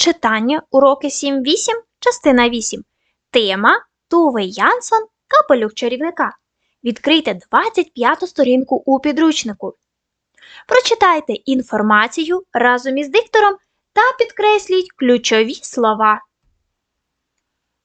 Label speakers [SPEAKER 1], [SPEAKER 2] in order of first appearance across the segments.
[SPEAKER 1] Читання уроки 7-8, частина 8. Тема Туве Янсон Капелюх чарівника. Відкрийте 25 сторінку у підручнику. Прочитайте інформацію разом із диктором та підкресліть ключові слова.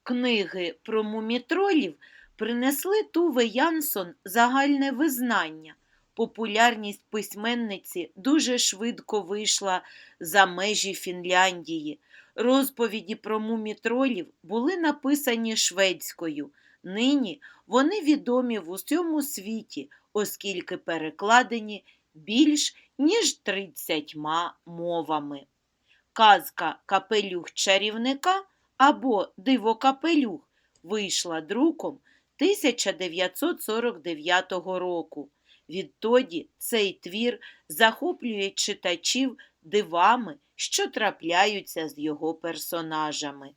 [SPEAKER 2] Книги про мумітролів принесли Туве Янсон загальне визнання. Популярність письменниці дуже швидко вийшла за межі Фінляндії. Розповіді про мумітролів були написані шведською. Нині вони відомі в усьому світі, оскільки перекладені більш ніж 30 мовами. Казка Капелюх чарівника або Диво Капелюх вийшла друком 1949 року. Відтоді цей твір захоплює читачів дивами, що трапляються з його персонажами.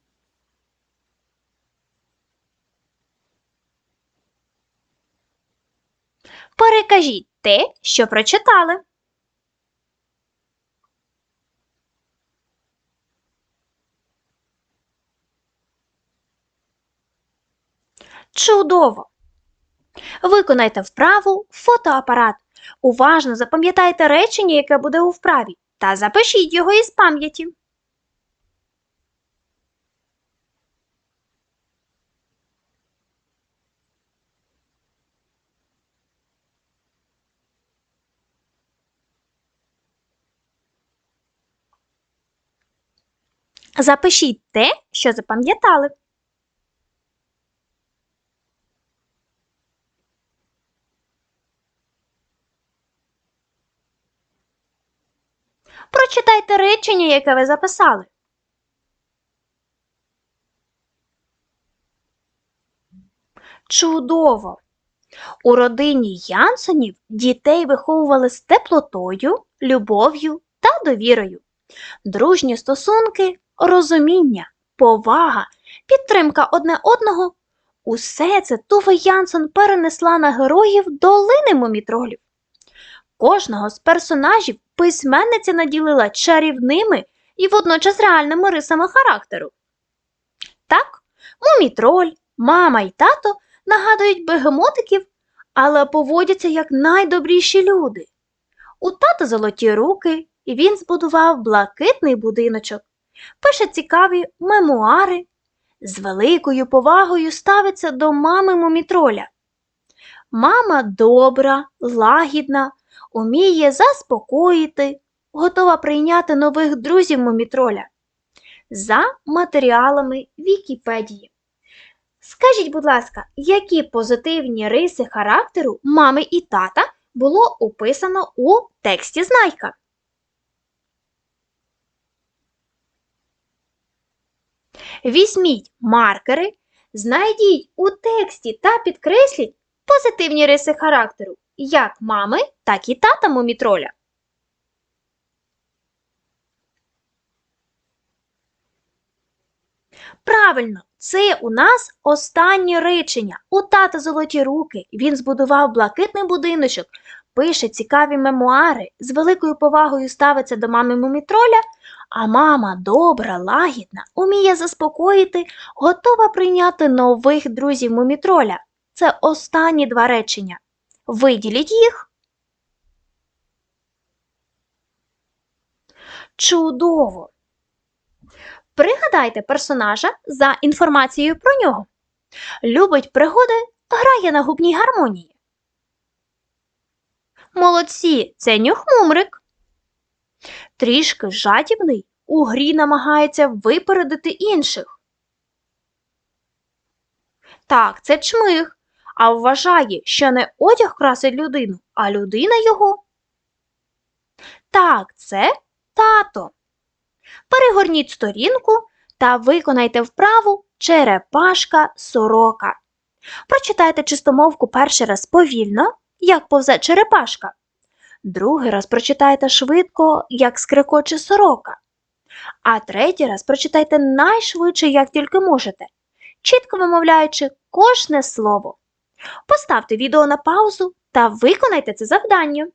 [SPEAKER 1] Перекажіть те, що прочитали. Чудово! Виконайте вправу фотоапарат. Уважно запам'ятайте речення, яке буде у вправі, та запишіть його із пам'яті. Запишіть те, що запам'ятали. Прочитайте речення, яке ви записали. Чудово! У родині Янсонів дітей виховували з теплотою, любов'ю та довірою. Дружні стосунки, розуміння, повага, підтримка одне одного усе це Туве Янсон перенесла на героїв долини мумітролів. Кожного з персонажів письменниця наділила чарівними і водночас реальними рисами характеру. Так, мумітроль, мама і тато нагадують бегемотиків, але поводяться як найдобріші люди. У тата золоті руки, і він збудував блакитний будиночок, пише цікаві мемуари, з великою повагою ставиться до мами мумітроля. Мама добра, лагідна, уміє заспокоїти, готова прийняти нових друзів мумітроля. За матеріалами Вікіпедії. Скажіть, будь ласка, які позитивні риси характеру мами і тата було описано у тексті Знайка? Візьміть маркери, знайдіть у тексті та підкресліть позитивні риси характеру як мами, так і тата мумітроля. Правильно, це у нас останнє речення. У тата золоті руки. Він збудував блакитний будиночок, пише цікаві мемуари, з великою повагою ставиться до мами мумітроля, а мама добра, лагідна, уміє заспокоїти, готова прийняти нових друзів мумітроля. Це останні два речення. Виділіть їх. Чудово! Пригадайте персонажа за інформацією про нього. Любить пригоди, грає на губній гармонії. Молодці, це нюхмумрик. Трішки жадібний, у грі намагається випередити інших. Так, це чмих, а вважає, що не одяг красить людину, а людина його. Так, це тато. Перегорніть сторінку та виконайте вправу черепашка сорока. Прочитайте чистомовку перший раз повільно, як повзе черепашка. Другий раз прочитайте швидко, як скрикоче сорока. А третій раз прочитайте найшвидше, як тільки можете, чітко вимовляючи кожне слово. Поставте відео на паузу та виконайте це завдання.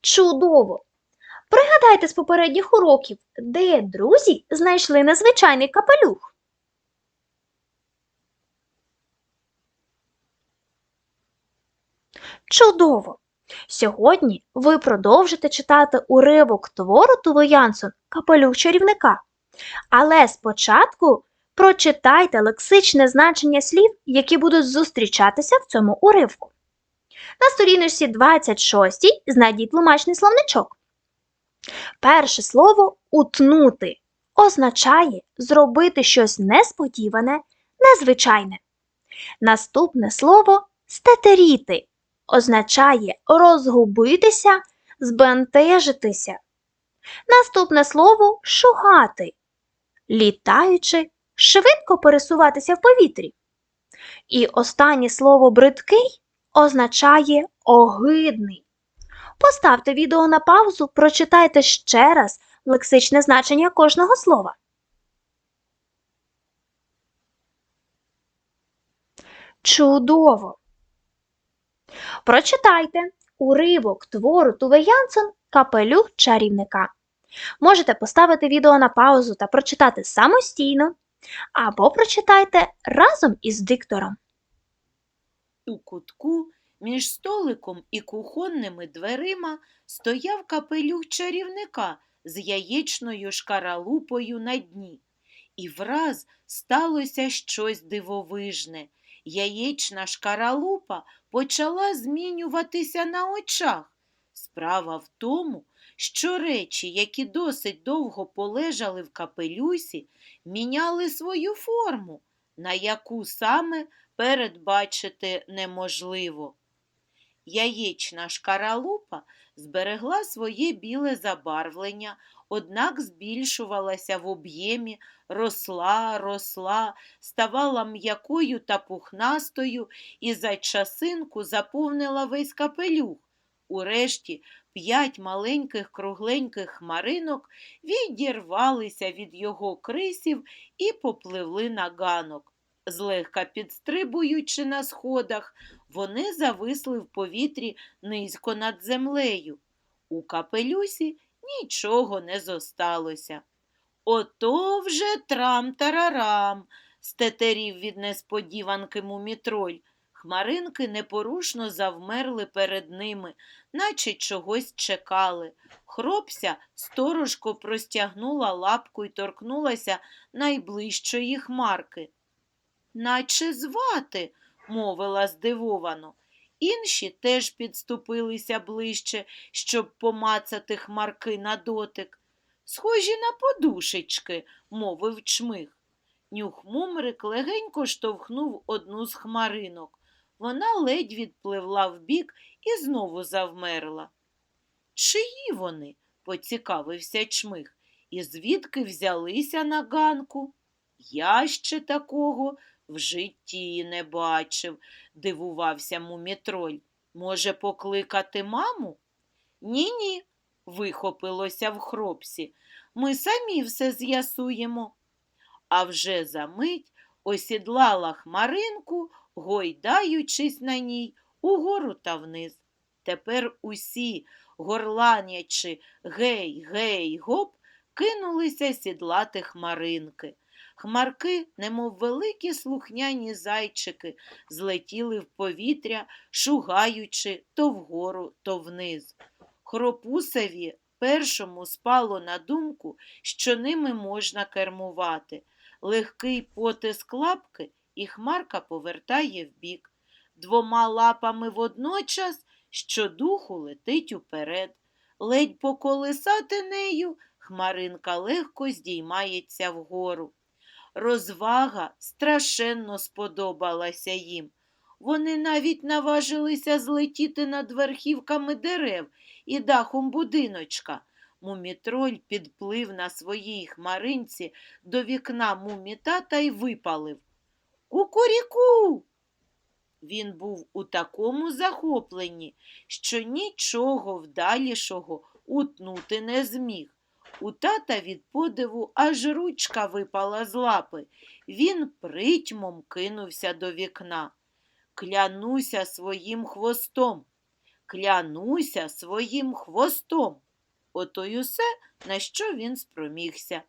[SPEAKER 1] Чудово! Пригадайте з попередніх уроків, де друзі знайшли незвичайний капелюх. Чудово! Сьогодні ви продовжите читати уривок твору Туве Янсон Капелюх чарівника. Але спочатку прочитайте лексичне значення слів, які будуть зустрічатися в цьому уривку. На сторіночці 26 знайдіть тлумачний словничок. Перше слово утнути означає зробити щось несподіване, незвичайне. Наступне слово стетеріти означає розгубитися, збентежитися. Наступне слово шугати, літаючи, швидко пересуватися в повітрі. І останнє слово бридкий означає огидний. Поставте відео на паузу, прочитайте ще раз лексичне значення кожного слова. Чудово! Прочитайте уривок твору Туве Янсен Капелюх чарівника. Можете поставити відео на паузу та прочитати самостійно, або прочитайте разом із диктором.
[SPEAKER 2] У кутку між столиком і кухонними дверима стояв капелюх чарівника з яєчною шкаралупою на дні. І враз сталося щось дивовижне. Яєчна шкаралупа почала змінюватися на очах. Справа в тому, що речі, які досить довго полежали в капелюсі, міняли свою форму, на яку саме передбачити неможливо. Яєчна шкаралупа зберегла своє біле забарвлення, однак збільшувалася в об'ємі, росла, росла, ставала м'якою та пухнастою і за часинку заповнила весь капелюх. Урешті п'ять маленьких кругленьких хмаринок відірвалися від його крисів і попливли на ганок. Злегка підстрибуючи на сходах, вони зависли в повітрі низько над землею. У капелюсі нічого не зосталося. Ото вже трам-тарарам, стетерів від несподіванки мумітроль. Хмаринки непорушно завмерли перед ними, наче чогось чекали. Хропся сторожко простягнула лапку і торкнулася найближчої хмарки. Наче звати, мовила здивовано. Інші теж підступилися ближче, щоб помацати хмарки на дотик. Схожі на подушечки, мовив чмих. Нюхмумрик легенько штовхнув одну з хмаринок. Вона ледь відпливла вбік і знову завмерла. Чиї вони? поцікавився чмих. І звідки взялися на ганку? Я ще такого в житті не бачив, дивувався мумітроль. Може, покликати маму? Ні, ні, вихопилося в хропсі. Ми самі все з'ясуємо. А вже за мить осідлала хмаринку, гойдаючись на ній угору та вниз. Тепер усі, горланячи гей, гей, гоп, кинулися сідлати хмаринки. Хмарки, немов великі слухняні зайчики, злетіли в повітря, шугаючи то вгору, то вниз. Хропусеві першому спало на думку, що ними можна кермувати. Легкий потиск лапки, і хмарка повертає вбік. Двома лапами водночас щодуху летить уперед. Ледь поколисати нею, хмаринка легко здіймається вгору. Розвага страшенно сподобалася їм. Вони навіть наважилися злетіти над верхівками дерев і дахом будиночка. Мумітроль підплив на своїй хмаринці до вікна мумітата й випалив. Кукуріку. Він був у такому захопленні, що нічого вдалішого утнути не зміг. У тата від подиву аж ручка випала з лапи. Він притьмом кинувся до вікна. Клянуся своїм хвостом. Клянуся своїм хвостом. Ото й усе, на що він спромігся.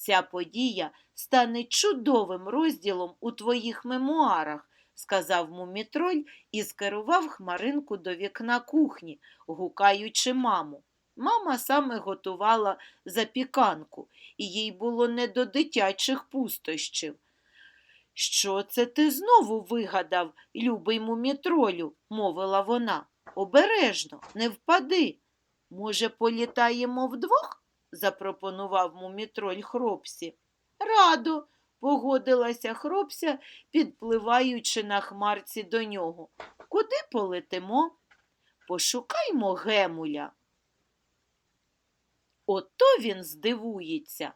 [SPEAKER 2] Ця подія стане чудовим розділом у твоїх мемуарах, сказав мумітроль і скерував хмаринку до вікна кухні, гукаючи маму. Мама саме готувала запіканку, і їй було не до дитячих пустощів. Що це ти знову вигадав, любий мумітролю? мовила вона. Обережно, не впади. Може, політаємо вдвох? Запропонував мумітроль хропсі. Радо, погодилася хропся, підпливаючи на хмарці до нього. Куди полетимо? Пошукаймо гемуля. Ото він здивується.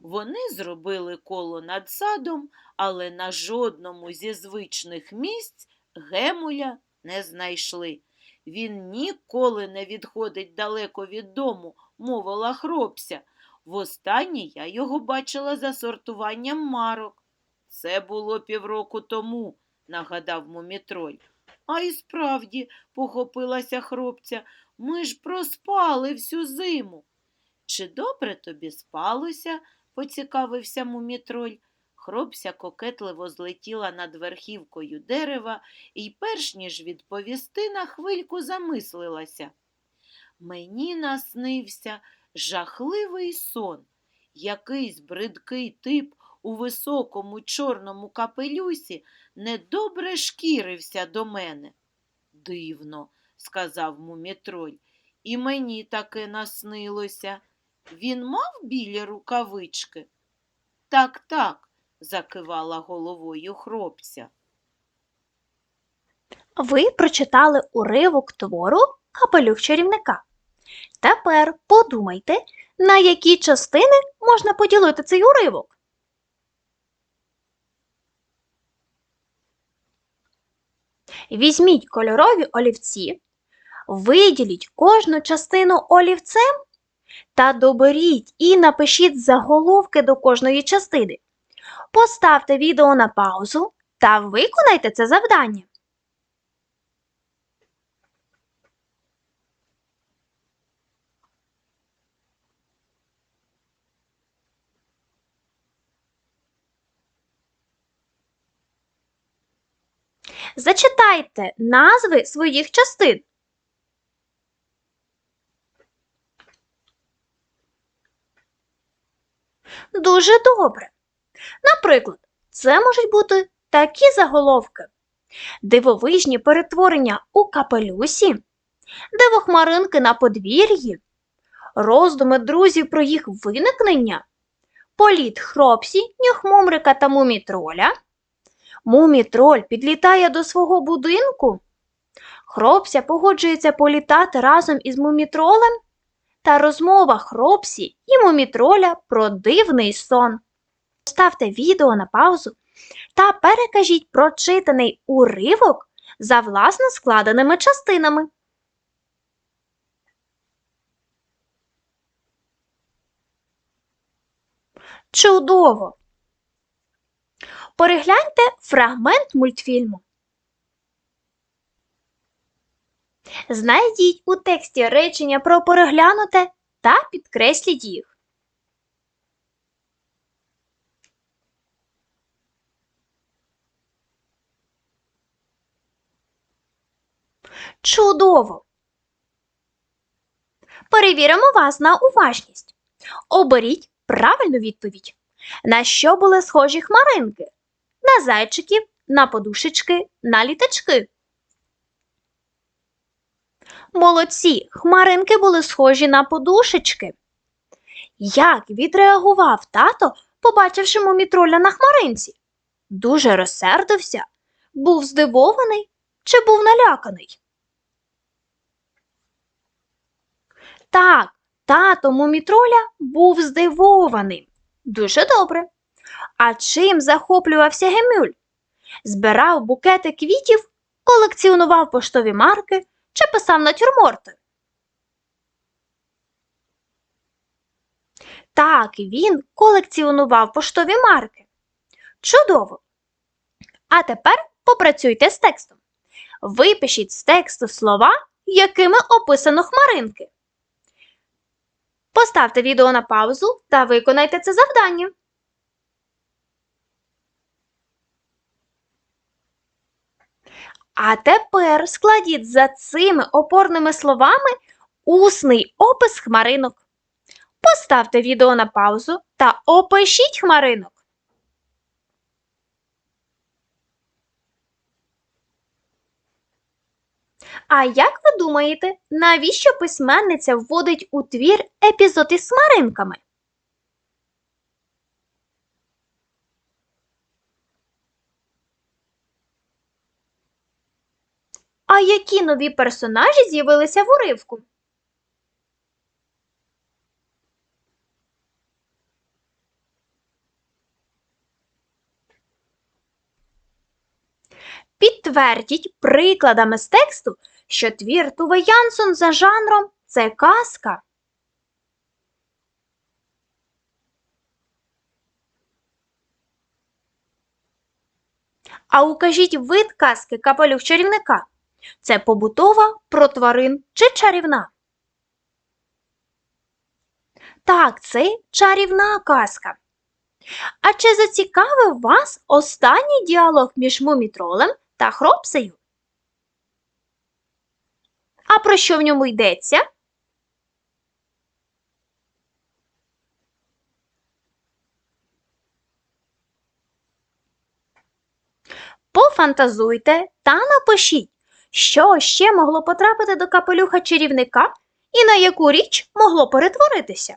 [SPEAKER 2] Вони зробили коло над садом, але на жодному зі звичних місць гемуля не знайшли. Він ніколи не відходить далеко від дому, мовила хропся. Востаннє я його бачила за сортуванням марок. Це було півроку тому, нагадав мумітроль. А й справді, похопилася хропця, ми ж проспали всю зиму. Чи добре тобі спалося? поцікавився мумітроль. Хропся кокетливо злетіла над верхівкою дерева і, перш ніж відповісти, на хвильку замислилася. Мені наснився жахливий сон. Якийсь бридкий тип у високому чорному капелюсі недобре шкірився до мене. Дивно, сказав мумітроль, і мені таке наснилося. Він мав білі рукавички? Так, так, закивала головою хропця.
[SPEAKER 1] Ви прочитали уривок твору Капелюх чарівника. Тепер подумайте, на які частини можна поділити цей уривок. Візьміть кольорові олівці, виділіть кожну частину олівцем та доберіть і напишіть заголовки до кожної частини. Поставте відео на паузу та виконайте це завдання. Зачитайте назви своїх частин. Дуже добре. Наприклад, це можуть бути такі заголовки: дивовижні перетворення у капелюсі, дивохмаринки на подвір'ї, роздуми друзів про їх виникнення, політ хропсі, нюхмумрика та мумітроля. Мумітроль підлітає до свого будинку. Хропся погоджується політати разом із мумітролем та розмова хропсі і мумітроля про дивний сон. Ставте відео на паузу та перекажіть прочитаний уривок за власно складеними частинами. Чудово! Перегляньте фрагмент мультфільму. Знайдіть у тексті речення про переглянуте та підкресліть їх. Чудово! Перевіримо вас на уважність. Оберіть правильну відповідь. На що були схожі хмаринки? На зайчиків, на подушечки, на літачки. Молодці, хмаринки були схожі на подушечки. Як відреагував тато, побачивши мумітроля на хмаринці? Дуже розсердився, був здивований чи був наляканий? Так, тато мумітроля був здивований. Дуже добре. А чим захоплювався Гемюль? Збирав букети квітів, колекціонував поштові марки чи писав натюрморти? Так, він колекціонував поштові марки. Чудово! А тепер попрацюйте з текстом. Випишіть з тексту слова, якими описано хмаринки. Поставте відео на паузу та виконайте це завдання. А тепер складіть за цими опорними словами усний опис хмаринок. Поставте відео на паузу та опишіть хмаринок. А як ви думаєте, навіщо письменниця вводить у твір епізод із смаринками? А які нові персонажі з'явилися в уривку? Підтвердіть прикладами з тексту, що твір Туве Янсон за жанром це казка. А укажіть вид казки капелюх чарівника. Це побутова про тварин чи чарівна? Так, це чарівна казка. А чи зацікавив вас останній діалог між мумітролем та хропсею? А про що в ньому йдеться? Пофантазуйте та напишіть, що ще могло потрапити до капелюха чарівника і на яку річ могло перетворитися.